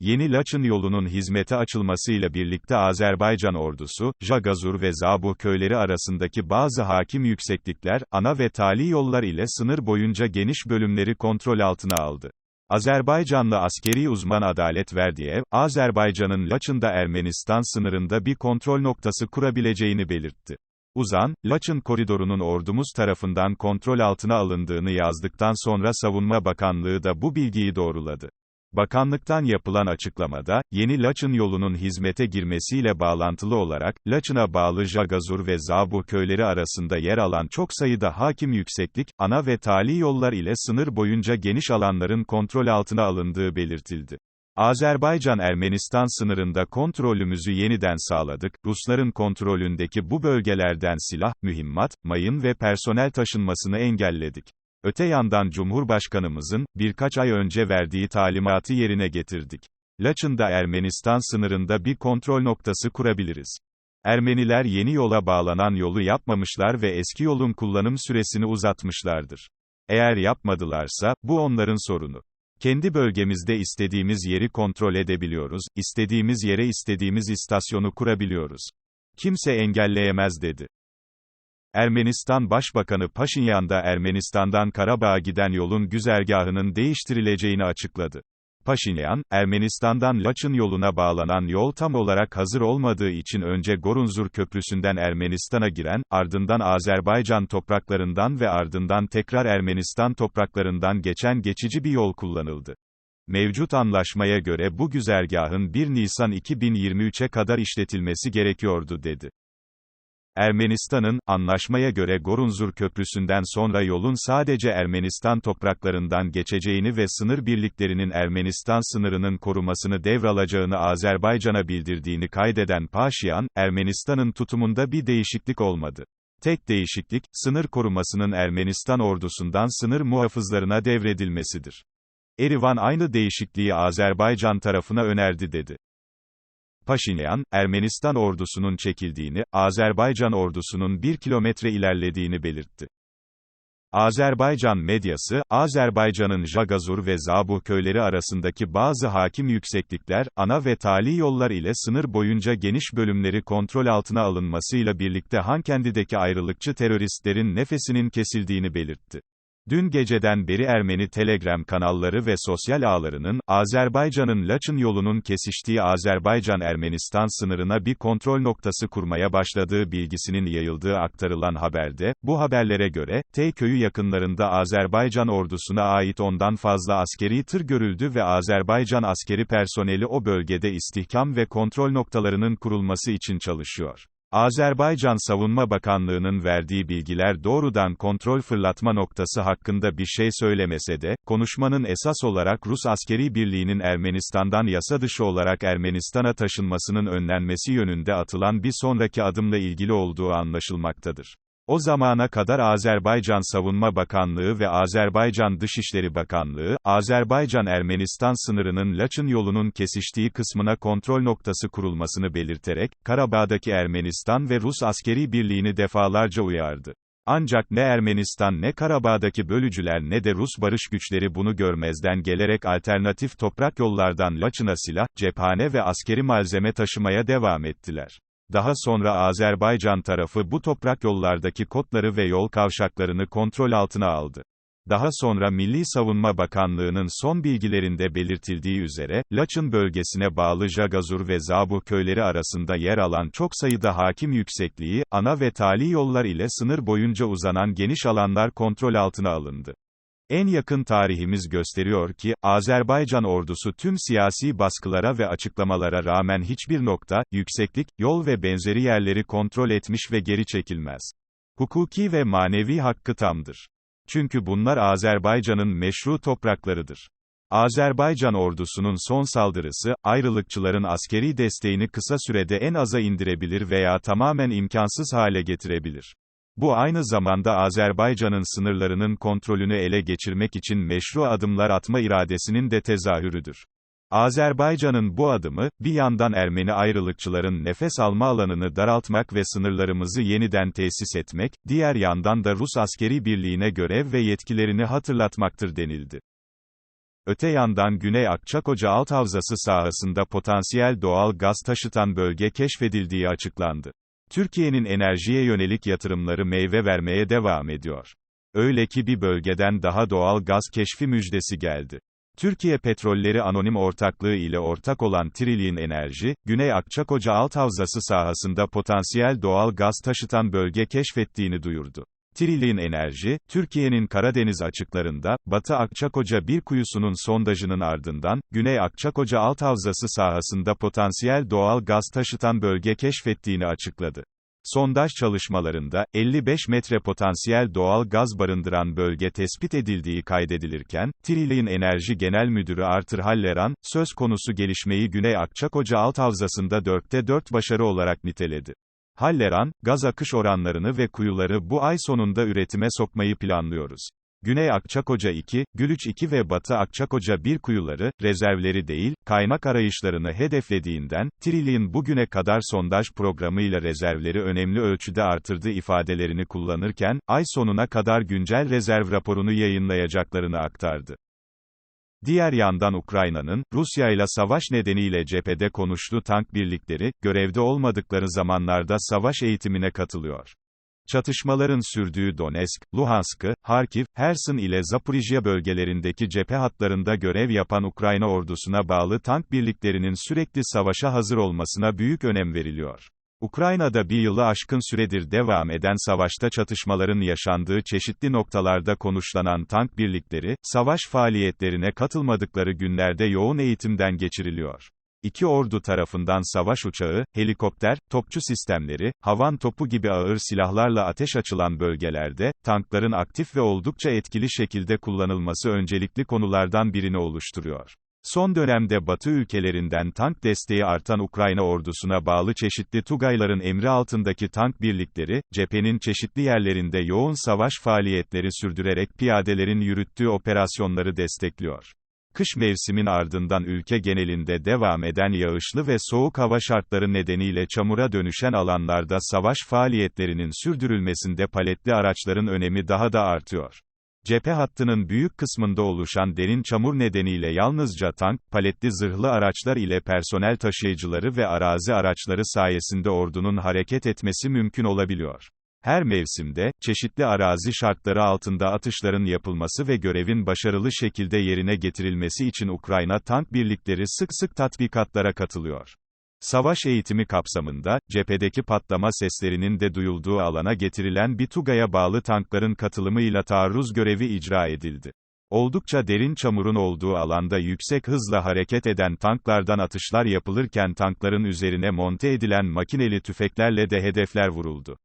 Yeni Laçın yolunun hizmete açılmasıyla birlikte Azerbaycan ordusu, Jagazur ve Zabuh köyleri arasındaki bazı hakim yükseklikler, ana ve tali yollar ile sınır boyunca geniş bölümleri kontrol altına aldı. Azerbaycanlı askeri uzman Adalet Verdiyev, Azerbaycan'ın Laçın'da Ermenistan sınırında bir kontrol noktası kurabileceğini belirtti. Uzan, Laçın koridorunun ordumuz tarafından kontrol altına alındığını yazdıktan sonra Savunma Bakanlığı da bu bilgiyi doğruladı. Bakanlıktan yapılan açıklamada, yeni Laçın yolunun hizmete girmesiyle bağlantılı olarak, Laçın'a bağlı Jagazur ve Zabuh köyleri arasında yer alan çok sayıda hakim yükseklik, ana ve tali yollar ile sınır boyunca geniş alanların kontrol altına alındığı belirtildi. Azerbaycan-Ermenistan sınırında kontrolümüzü yeniden sağladık, Rusların kontrolündeki bu bölgelerden silah, mühimmat, mayın ve personel taşınmasını engelledik. Öte yandan Cumhurbaşkanımızın, birkaç ay önce verdiği talimatı yerine getirdik. Laçın'da Ermenistan sınırında bir kontrol noktası kurabiliriz. Ermeniler yeni yola bağlanan yolu yapmamışlar ve eski yolun kullanım süresini uzatmışlardır. Eğer yapmadılarsa, bu onların sorunu. Kendi bölgemizde istediğimiz yeri kontrol edebiliyoruz, istediğimiz yere istediğimiz istasyonu kurabiliyoruz. Kimse engelleyemez dedi. Ermenistan Başbakanı Paşinyan da Ermenistan'dan Karabağ'a giden yolun güzergahının değiştirileceğini açıkladı. Paşinyan, Ermenistan'dan Laçın yoluna bağlanan yol tam olarak hazır olmadığı için önce Gorunzur Köprüsü'nden Ermenistan'a giren, ardından Azerbaycan topraklarından ve ardından tekrar Ermenistan topraklarından geçen geçici bir yol kullanıldı. Mevcut anlaşmaya göre bu güzergahın 1 Nisan 2023'e kadar işletilmesi gerekiyordu dedi. Ermenistan'ın, anlaşmaya göre Gorunzur Köprüsü'nden sonra yolun sadece Ermenistan topraklarından geçeceğini ve sınır birliklerinin Ermenistan sınırının korumasını devralacağını Azerbaycan'a bildirdiğini kaydeden Paşinyan, Ermenistan'ın tutumunda bir değişiklik olmadı. Tek değişiklik, sınır korumasının Ermenistan ordusundan sınır muhafızlarına devredilmesidir. Erivan aynı değişikliği Azerbaycan tarafına önerdi dedi. Paşinyan, Ermenistan ordusunun çekildiğini, Azerbaycan ordusunun bir kilometre ilerlediğini belirtti. Azerbaycan medyası, Azerbaycan'ın Jagazur ve Zabuh köyleri arasındaki bazı hakim yükseklikler, ana ve tali yollar ile sınır boyunca geniş bölümleri kontrol altına alınmasıyla birlikte Hankendi'deki ayrılıkçı teröristlerin nefesinin kesildiğini belirtti. Dün geceden beri Ermeni Telegram kanalları ve sosyal ağlarının, Azerbaycan'ın Laçın yolunun kesiştiği Azerbaycan-Ermenistan sınırına bir kontrol noktası kurmaya başladığı bilgisinin yayıldığı aktarılan haberde, bu haberlere göre, T köyü yakınlarında Azerbaycan ordusuna ait ondan fazla askeri tır görüldü ve Azerbaycan askeri personeli o bölgede istihkam ve kontrol noktalarının kurulması için çalışıyor. Azerbaycan Savunma Bakanlığı'nın verdiği bilgiler doğrudan kontrol fırlatma noktası hakkında bir şey söylemese de, konuşmanın esas olarak Rus askeri birliğinin Ermenistan'dan yasa dışı olarak Ermenistan'a taşınmasının önlenmesi yönünde atılan bir sonraki adımla ilgili olduğu anlaşılmaktadır. O zamana kadar Azerbaycan Savunma Bakanlığı ve Azerbaycan Dışişleri Bakanlığı, Azerbaycan-Ermenistan sınırının Laçın yolunun kesiştiği kısmına kontrol noktası kurulmasını belirterek, Karabağ'daki Ermenistan ve Rus askeri birliğini defalarca uyardı. Ancak ne Ermenistan ne Karabağ'daki bölücüler ne de Rus barış güçleri bunu görmezden gelerek alternatif toprak yollardan Laçın'a silah, cephane ve askeri malzeme taşımaya devam ettiler. Daha sonra Azerbaycan tarafı bu toprak yollardaki kotları ve yol kavşaklarını kontrol altına aldı. Daha sonra Milli Savunma Bakanlığı'nın son bilgilerinde belirtildiği üzere, Laçın bölgesine bağlı Jagazur ve Zabuh köyleri arasında yer alan çok sayıda hakim yüksekliği, ana ve tali yollar ile sınır boyunca uzanan geniş alanlar kontrol altına alındı. En yakın tarihimiz gösteriyor ki, Azerbaycan ordusu tüm siyasi baskılara ve açıklamalara rağmen hiçbir nokta, yükseklik, yol ve benzeri yerleri kontrol etmiş ve geri çekilmez. Hukuki ve manevi hakkı tamdır. Çünkü bunlar Azerbaycan'ın meşru topraklarıdır. Azerbaycan ordusunun son saldırısı, ayrılıkçıların askeri desteğini kısa sürede en aza indirebilir veya tamamen imkansız hale getirebilir. Bu aynı zamanda Azerbaycan'ın sınırlarının kontrolünü ele geçirmek için meşru adımlar atma iradesinin de tezahürüdür. Azerbaycan'ın bu adımı, bir yandan Ermeni ayrılıkçıların nefes alma alanını daraltmak ve sınırlarımızı yeniden tesis etmek, diğer yandan da Rus askeri birliğine görev ve yetkilerini hatırlatmaktır denildi. Öte yandan Güney Akçakoca Alt Havzası sahasında potansiyel doğal gaz taşıtan bölge keşfedildiği açıklandı. Türkiye'nin enerjiye yönelik yatırımları meyve vermeye devam ediyor. Öyle ki bir bölgeden daha doğal gaz keşfi müjdesi geldi. Türkiye Petrolleri Anonim Ortaklığı ile ortak olan Trillion Enerji, Güney Akçakoca Alt Havzası sahasında potansiyel doğal gaz taşıtan bölge keşfettiğini duyurdu. Trillion Enerji, Türkiye'nin Karadeniz açıklarında, Batı Akçakoca bir kuyusunun sondajının ardından, Güney Akçakoca Alt Havzası sahasında potansiyel doğal gaz taşıtan bölge keşfettiğini açıkladı. Sondaj çalışmalarında, 55 metre potansiyel doğal gaz barındıran bölge tespit edildiği kaydedilirken, Trillion Enerji Genel Müdürü Arthur Halleran, söz konusu gelişmeyi Güney Akçakoca Alt Havzası'nda 4'te 4 başarı olarak niteledi. Halleran, gaz akış oranlarını ve kuyuları bu ay sonunda üretime sokmayı planlıyoruz. Güney Akçakoca 2, Gülüç 2 ve Batı Akçakoca 1 kuyuları, rezervleri değil, kaynak arayışlarını hedeflediğinden, Trillion bugüne kadar sondaj programıyla rezervleri önemli ölçüde artırdı ifadelerini kullanırken, ay sonuna kadar güncel rezerv raporunu yayınlayacaklarını aktardı. Diğer yandan Ukrayna'nın, Rusya ile savaş nedeniyle cephede konuştuğu tank birlikleri, görevde olmadıkları zamanlarda savaş eğitimine katılıyor. Çatışmaların sürdüğü Donetsk, Luhansk'ı, Harkiv, Herson ile Zaporijya bölgelerindeki cephe hatlarında görev yapan Ukrayna ordusuna bağlı tank birliklerinin sürekli savaşa hazır olmasına büyük önem veriliyor. Ukrayna'da bir yılı aşkın süredir devam eden savaşta çatışmaların yaşandığı çeşitli noktalarda konuşlanan tank birlikleri, savaş faaliyetlerine katılmadıkları günlerde yoğun eğitimden geçiriliyor. İki ordu tarafından savaş uçağı, helikopter, topçu sistemleri, havan topu gibi ağır silahlarla ateş açılan bölgelerde, tankların aktif ve oldukça etkili şekilde kullanılması öncelikli konulardan birini oluşturuyor. Son dönemde Batı ülkelerinden tank desteği artan Ukrayna ordusuna bağlı çeşitli Tugayların emri altındaki tank birlikleri, cephenin çeşitli yerlerinde yoğun savaş faaliyetleri sürdürerek piyadelerin yürüttüğü operasyonları destekliyor. Kış mevsimin ardından ülke genelinde devam eden yağışlı ve soğuk hava şartları nedeniyle çamura dönüşen alanlarda savaş faaliyetlerinin sürdürülmesinde paletli araçların önemi daha da artıyor. Cephe hattının büyük kısmında oluşan derin çamur nedeniyle yalnızca tank, paletli zırhlı araçlar ile personel taşıyıcıları ve arazi araçları sayesinde ordunun hareket etmesi mümkün olabiliyor. Her mevsimde, çeşitli arazi şartları altında atışların yapılması ve görevin başarılı şekilde yerine getirilmesi için Ukrayna tank birlikleri sık sık tatbikatlara katılıyor. Savaş eğitimi kapsamında, cephedeki patlama seslerinin de duyulduğu alana getirilen bir TUGA'ya bağlı tankların katılımıyla taarruz görevi icra edildi. Oldukça derin çamurun olduğu alanda yüksek hızla hareket eden tanklardan atışlar yapılırken tankların üzerine monte edilen makineli tüfeklerle de hedefler vuruldu.